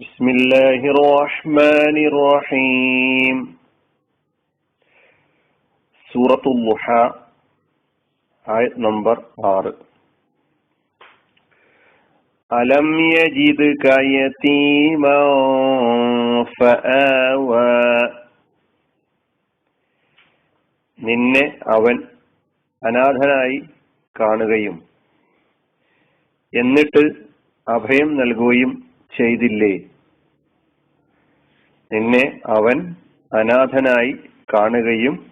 بسم الله الرحمن الرحيم سورة الضحى آية نمبر 6 ألم يجدك يتيما فآوى നിന്നെ അവൻ അനാഥനായി കാണുകയും എന്നിട്ട് അഭയം നൽകുകയും ചെയ്തില്ലേ നിന്നെ അവൻ അനാഥനായി കാണുകയും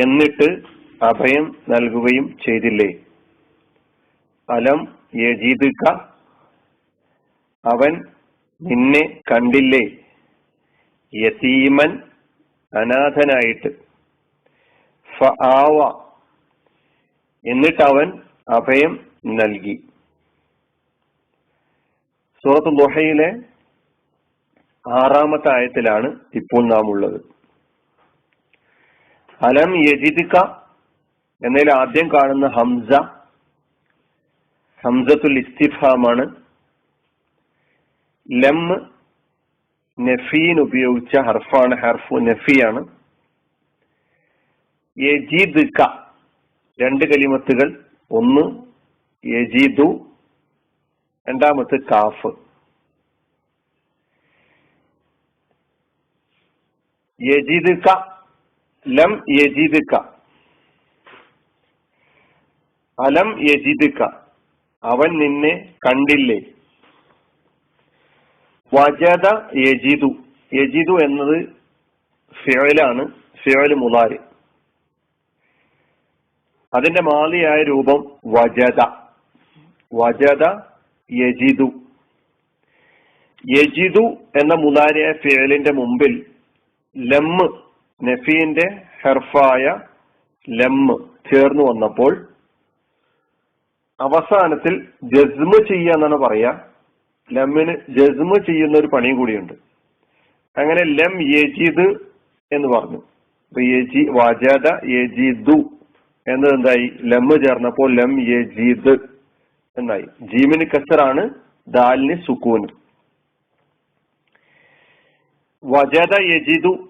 എന്നിട്ട് അഭയം നൽകുകയും ചെയ്തില്ലേ? അലം യജീദുക അവൻ നിന്നെ കണ്ടില്ലേ? യതീമൻ അനാഥനായിട്ട്. ഫ ആവ. എന്നിട്ട് അവൻ അഭയം നൽകി. സൂറത്ത് ദുഹയിലെ ആറാമത്തെ ആയത്തിലാണ് ഇപ്പോൾ നാം ഉള്ളത് അലം യജിദിക്ക എന്നതിൽ ആദ്യം കാണുന്ന ഹംസ ഹംസത്തുൽ ഇസ്തിഫാമാണ്. ലം നഫീൻ ഉപയോഗിച്ച ഹർഫാണ് ഹർഫു നഫിയാണ്. യജിദിക്ക രണ്ട് കലിമത്തുകൾ ഒന്ന് യജിദു രണ്ടാമത്തെ കാഫ്. യജിദുക ലം യജിദുക. അലം യജിദുക. അവൻ നിന്നെ കണ്ടില്ലേ? വജദ യജിദു. യജിദു എന്നത് ഫിയലാണ് ഫിയൽ മുലാര് അതിന്റെ മാലിയായ രൂപം വജദ. വജദ യജിദു. യജിദു എന്ന മുലാരിയ ഫിയലിന്റെ മുമ്പിൽ ലമ്മ് നഫീന്റെ ഹെർഫായ ലമ്മ് ചേർന്ന് വന്നപ്പോൾ അവസാനത്തിൽ ജസ്മ് ചെയ്യുക എന്നാണ് പറയാ ലമ്മിന് ജസ്മ് ചെയ്യുന്ന ഒരു പണിയും കൂടിയുണ്ട്. അങ്ങനെ ലം യജിദ് എന്ന് പറഞ്ഞു. വജദ യജിദു എന്നത് എന്തായി? ലമ്മ് ചേർന്നപ്പോൾ ലം യജിദ് എന്നായി. ജീമിന് കസറാണ് ദാലിന് സുക്കൂന്. വജദ യജിദു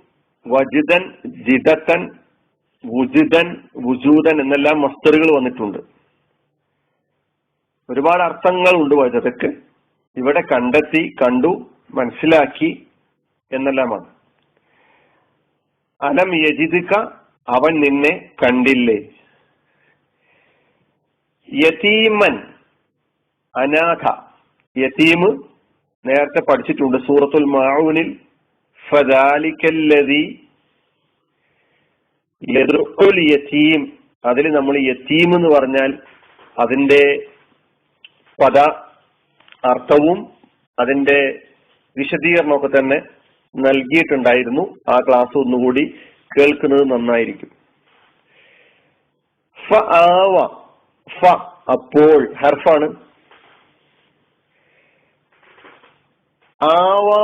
വജിദൻ ജിതത്തൻ വുജിതൻ വുജൂതൻ എന്നെല്ലാം മസ്തറുകൾ വന്നിട്ടുണ്ട്. ഒരുപാട് അർത്ഥങ്ങൾ ഉണ്ട് വജതക്ക് ഇവിടെ കണ്ടെത്തി കണ്ടു മനസ്സിലാക്കി എന്നെല്ലാമാണ്. അലം യജിദിക്ക അവൻ നിന്നെ കണ്ടില്ലേ? യതീമൻ അനാഥ. യതീമ് നേരത്തെ പഠിച്ചിട്ടുണ്ട് സൂറത്തുൽ മാഊനിൽ യതീം അതിൽ നമ്മൾ യത്തീം എന്ന് പറഞ്ഞാൽ അതിന്റെ പദ അർത്ഥവും അതിന്റെ വിശദീകരണമൊക്കെ തന്നെ നൽകിയിട്ടുണ്ടായിരുന്നു. ആ ക്ലാസ് ഒന്നുകൂടി കേൾക്കുന്നത് നന്നായിരിക്കും. ഫ ആവ ഫ അപ്പോൾ ഹർഫാണ്. ആവാ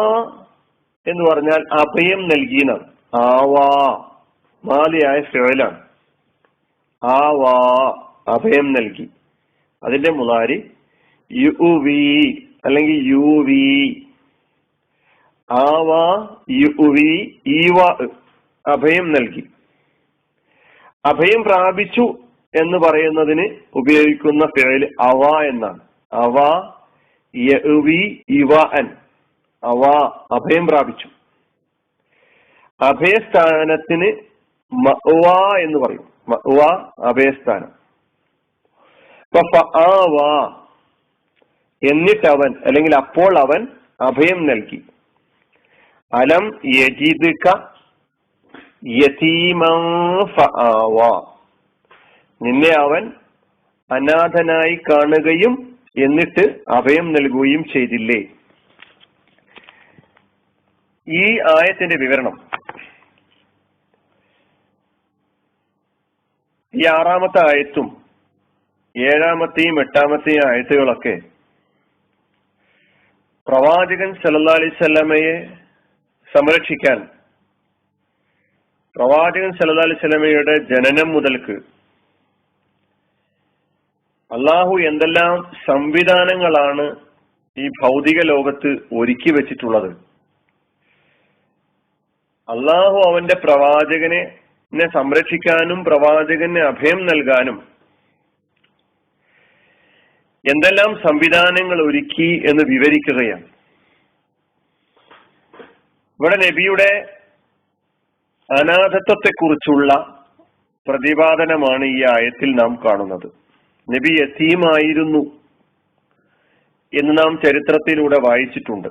എന്ന് പറഞ്ഞാൽ അഭയം നൽകിയ ആവാ. മാലിയായ ഫിഴലാണ് ആവാ. അഭയം നൽകി. അതിന്റെ മുതാരി യു വി അല്ലെങ്കിൽ യു വി ആവാ യു വി ഈവ അഭയം നൽകി. അഭയം പ്രാപിച്ചു എന്ന് പറയുന്നതിന് ഉപയോഗിക്കുന്ന പേര് അവ എന്നാണ്. അവ യവി ഇവ അൻ. അവ അഭയം പ്രാപിച്ചു. അഭയസ്ഥാനത്തിന് മഅവ എന്ന് പറയും. മഅവ അഭയസ്ഥാനം. എന്നിട്ട് അവൻ അല്ലെങ്കിൽ അപ്പോൾ അവൻ അഭയം നൽകി. അലം യജിദ്ക നിന്നെ അവൻ അനാഥനായി കാണുകയും എന്നിട്ട് അഭയം നൽകുകയും ചെയ്തില്ലേ? ഈ ആയത്തിന്റെ വിവരണം. ഈ ആറാമത്തെ ആയത്തും ഏഴാമത്തെയും എട്ടാമത്തെയും ആയത്തുകളൊക്കെ പ്രവാചകൻ സല്ലാ അലൈവല്ലമയെ സംരക്ഷിക്കാൻ പ്രവാചകൻ സല്ലാ അലൈവല്ലമയുടെ ജനനം മുതൽക്ക് അള്ളാഹു എന്തെല്ലാം സംവിധാനങ്ങളാണ് ഈ ഭൗതിക ലോകത്ത് ഒരുക്കി വെച്ചിട്ടുള്ളത്. അള്ളാഹു അവന്റെ പ്രവാചകനെ സംരക്ഷിക്കാനും പ്രവാചകന് അഭയം നൽകാനും എന്തെല്ലാം സംവിധാനങ്ങൾ ഒരുക്കി എന്ന് വിവരിക്കുകയാണ്. ഇവിടെ നബിയുടെ അനാഥത്വത്തെക്കുറിച്ചുള്ള പ്രതിപാദനമാണ് ഈ ആയത്തിൽ നാം കാണുന്നത്. നബി യത്തീമായിരുന്നു എന്ന് നാം ചരിത്രത്തിലൂടെ വായിച്ചിട്ടുണ്ട്.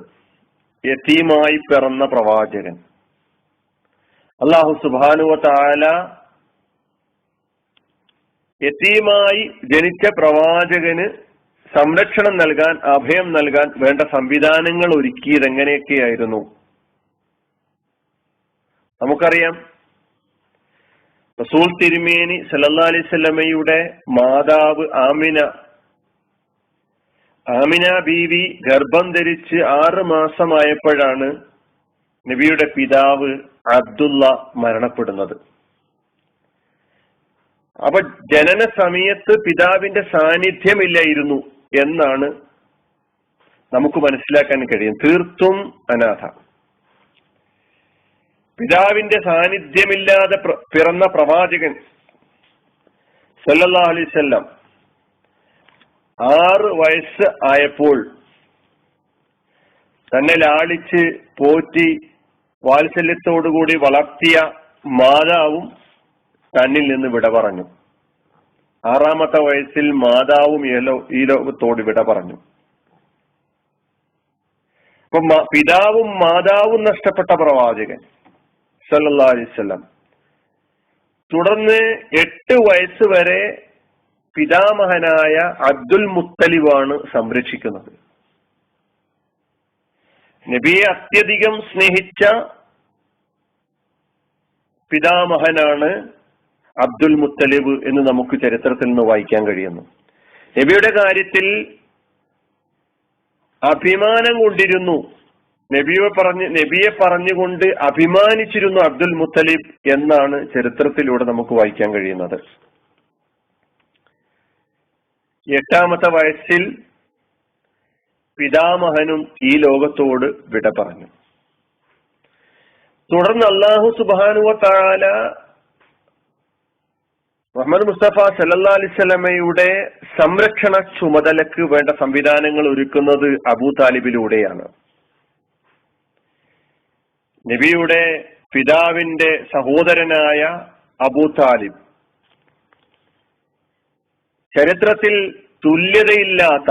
യത്തീമായി പിറന്ന പ്രവാചകൻ. അള്ളാഹു സുബാനുവ താല യത്തീമായി ജനിച്ച പ്രവാചകന് സംരക്ഷണം നൽകാൻ അഭയം നൽകാൻ വേണ്ട സംവിധാനങ്ങൾ ഒരുക്കിയത് എങ്ങനെയൊക്കെയായിരുന്നു? നമുക്കറിയാം. റസൂൽ തിരുമേനി സല്ലാ അലൈവല്ലമയുടെ മാതാവ് ആമിന. ആമിന ബീവി ഗർഭം ധരിച്ച് ആറ് മാസമായപ്പോഴാണ് നബിയുടെ പിതാവ് അബ്ദുള്ള മരണപ്പെടുന്നത്. അപ്പൊ ജനന സമയത്ത് പിതാവിന്റെ സാന്നിധ്യമില്ലായിരുന്നു എന്നാണ് നമുക്ക് മനസ്സിലാക്കാൻ കഴിയും. തീർത്തും അനാഥ. പിതാവിന്റെ സാന്നിധ്യമില്ലാതെ പിറന്ന പ്രവാചകൻ സല്ലല്ലാ അലൈവല്ലം ആറ് വയസ്സ് ആയപ്പോൾ തന്നെ ലാളിച്ച് പോറ്റി വാത്സല്യത്തോടുകൂടി വളർത്തിയ മാതാവും തന്നിൽ നിന്ന് വിട പറഞ്ഞു. ആറാമത്തെ വയസ്സിൽ മാതാവും ഈ ലോകത്തോട് വിട പറഞ്ഞു. അപ്പൊ പിതാവും മാതാവും നഷ്ടപ്പെട്ട പ്രവാചകൻ സല്ലാ അലൈവല്ലം തുടർന്ന് എട്ട് വയസ്സ് വരെ പിതാമഹനായ അബ്ദുൽ മുത്തലിബാണ് സംരക്ഷിക്കുന്നത്. നബിയെ അത്യധികം സ്നേഹിച്ച പിതാമഹനാണ് അബ്ദുൽ മുത്തലിബ് എന്ന് നമുക്ക് ചരിത്രത്തിൽ നിന്ന് വായിക്കാൻ കഴിയുന്നു. നബിയുടെ കാര്യത്തിൽ അഭിമാനം കൊണ്ടിരുന്നു. നബിയെ പറഞ്ഞ് നബിയെ പറഞ്ഞുകൊണ്ട് അഭിമാനിച്ചിരുന്നു അബ്ദുൽ മുത്തലിബ് എന്നാണ് ചരിത്രത്തിലൂടെ നമുക്ക് വായിക്കാൻ കഴിയുന്നത്. എട്ടാമത്തെ വയസ്സിൽ പിതാമഹനും ഈ ലോകത്തോട് വിട പറഞ്ഞു. തുടർന്ന് അള്ളാഹു സുബാനുവ താല മുഹമ്മദ് മുസ്തഫ സല്ലാ അലിസ്ലമയുടെ സംരക്ഷണ ചുമതലക്ക് വേണ്ട സംവിധാനങ്ങൾ ഒരുക്കുന്നത് അബൂ താലിബിലൂടെയാണ്. നബിയുടെ പിതാവിന്റെ സഹോദരനായ അബൂ താലിബ് ചരിത്രത്തിൽ തുല്യതയില്ലാത്ത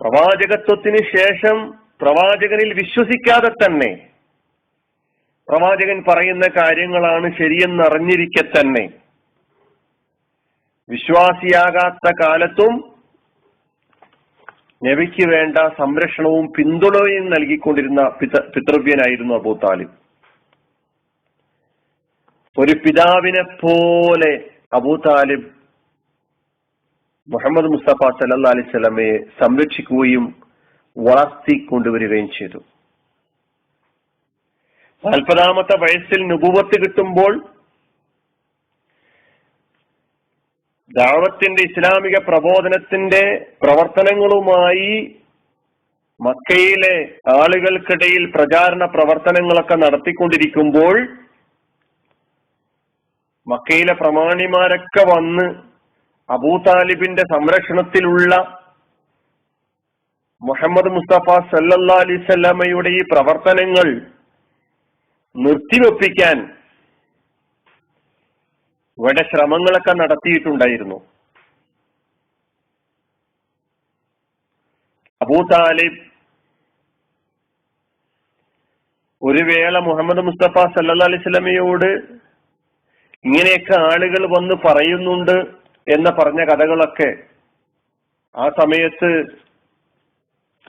പ്രവാചകത്വത്തിന് ശേഷം പ്രവാചകനിൽ വിശ്വസിക്കാതെ തന്നെ പ്രവാചകൻ പറയുന്ന കാര്യങ്ങളാണ് ശരിയെന്നറിഞ്ഞിരിക്കെ തന്നെ. വിശ്വാസിയാകാത്ത കാലത്തും നബിക്ക് വേണ്ട സംരക്ഷണവും പിന്തുണയും നൽകിക്കൊണ്ടിരുന്ന പിത പിതൃവ്യനായിരുന്നു അബൂ താലിബ്. ഒരു പിതാവിനെ പോലെ അബൂ താലിബ് മുഹമ്മദ് മുസ്തഫ സല്ലാ അലൈഹി സ്വലമയെ സംരക്ഷിക്കുകയും വളർത്തി കൊണ്ടുവരികയും ചെയ്തു. നാൽപ്പതാമത്തെ വയസ്സിൽ നുപൂവത്ത് കിട്ടുമ്പോൾ ദാവത്തിന്റെ ഇസ്ലാമിക പ്രബോധനത്തിന്റെ പ്രവർത്തനങ്ങളുമായി മക്കയിലെ ആളുകൾക്കിടയിൽ പ്രചാരണ പ്രവർത്തനങ്ങളൊക്കെ നടത്തിക്കൊണ്ടിരിക്കുമ്പോൾ മക്കയിലെ പ്രമാണിമാരൊക്കെ വന്ന് അബൂതാലിബിന്റെ സംരക്ഷണത്തിലുള്ള മുഹമ്മദ് മുസ്തഫ സല്ലല്ലാ അലിസല്ലമ്മയുടെ ഈ പ്രവർത്തനങ്ങൾ നിർത്തിവെപ്പിക്കാൻ ഇവിടെ ശ്രമങ്ങളൊക്കെ നടത്തിയിട്ടുണ്ടായിരുന്നു. അബൂതാലിബ് ഒരു വേള മുഹമ്മദ് മുസ്തഫ സല്ലാ അലിസ്വലമയോട് ഇങ്ങനെയൊക്കെ ആളുകൾ വന്ന് പറയുന്നുണ്ട്. എന്ന് പറഞ്ഞ കഥകളൊക്കെ ആ സമയത്ത്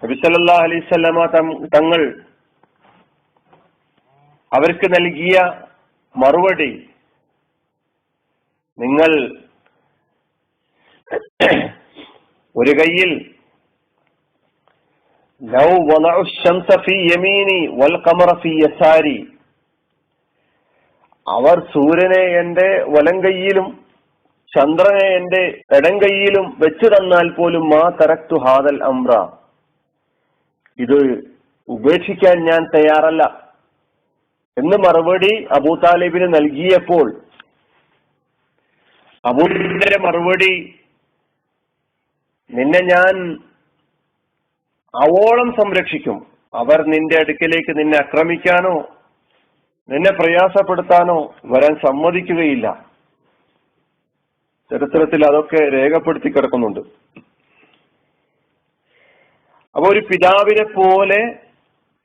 നബിസല്ലാ അലൈസല്ലമ തങ്ങൾ അവർക്ക് നൽകിയ മറുപടി നിങ്ങൾ ഒരു കയ്യിൽ അവർ സൂര്യനെ എന്റെ വലം കൈയിലും ചന്ദ്രനെ എന്റെ ഇടം കൈയിലും വെച്ചു തന്നാൽ പോലും മാ തരക്തു ഹാദൽ അമ്ര ഇത് ഉപേക്ഷിക്കാൻ ഞാൻ തയ്യാറല്ല. എന്ന് മറുപടി അബൂ താലിബിന് നൽകിയപ്പോൾ അബൂലിന്റെ മറുപടി നിന്നെ ഞാൻ അവോളം സംരക്ഷിക്കും. അവർ നിന്റെ അടുക്കലേക്ക് നിന്നെ ആക്രമിക്കാനോ നിന്നെ പ്രയാസപ്പെടുത്താനോ വരാൻ സമ്മതിക്കുകയില്ല. ചരിത്രത്തിൽ അതൊക്കെ രേഖപ്പെടുത്തി കിടക്കുന്നുണ്ട്. അപ്പൊ ഒരു പിതാവിനെ പോലെ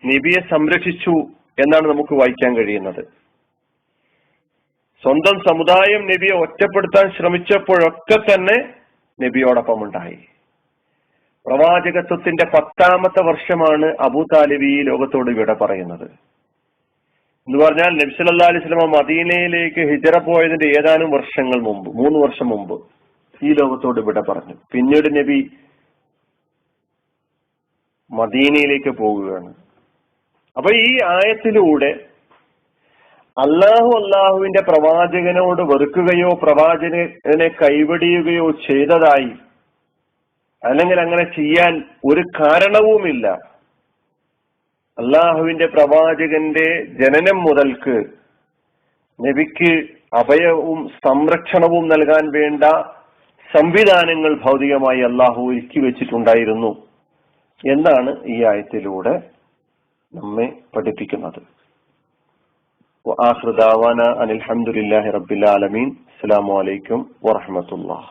നബിയെ സംരക്ഷിച്ചു എന്നാണ് നമുക്ക് വായിക്കാൻ കഴിയുന്നത്. സ്വന്തം സമുദായം നബിയെ ഒറ്റപ്പെടുത്താൻ ശ്രമിച്ചപ്പോഴൊക്കെ തന്നെ നബിയോടൊപ്പം ഉണ്ടായി പ്രവാചകത്വത്തിന്റെ പത്താമത്തെ വർഷമാണ് അബു താലിബി ലോകത്തോട് വിട പറയുന്നത്. എന്ന് പറഞ്ഞാൽ നബ്സലല്ലാ അലൈഹി സ്വലമ മദീനയിലേക്ക് ഹിജറ പോയതിന്റെ ഏതാനും വർഷങ്ങൾ മുമ്പ് മൂന്ന് വർഷം മുമ്പ് ഈ ലോകത്തോട് ഇവിടെ പറഞ്ഞു. പിന്നീട് നബി മദീനയിലേക്ക് പോവുകയാണ്. അപ്പൊ ഈ ആയത്തിലൂടെ അള്ളാഹു അള്ളാഹുവിന്റെ പ്രവാചകനോട് വെറുക്കുകയോ പ്രവാചകനെ കൈവടിയുകയോ ചെയ്തതായി അല്ലെങ്കിൽ അങ്ങനെ ചെയ്യാൻ ഒരു കാരണവുമില്ല. അള്ളാഹുവിന്റെ പ്രവാചകന്റെ ജനനം മുതൽക്ക് നബിക്ക് അഭയവും സംരക്ഷണവും നൽകാൻ വേണ്ട സംവിധാനങ്ങൾ ഭൗതികമായി അള്ളാഹു ഒരുക്കി വെച്ചിട്ടുണ്ടായിരുന്നു എന്നാണ് ഈ ആയത്തിലൂടെ നമ്മെ പഠിപ്പിക്കുന്നത് وآخر دعوانا أن الحمد لله رب العالمين السلام عليكم ورحمة الله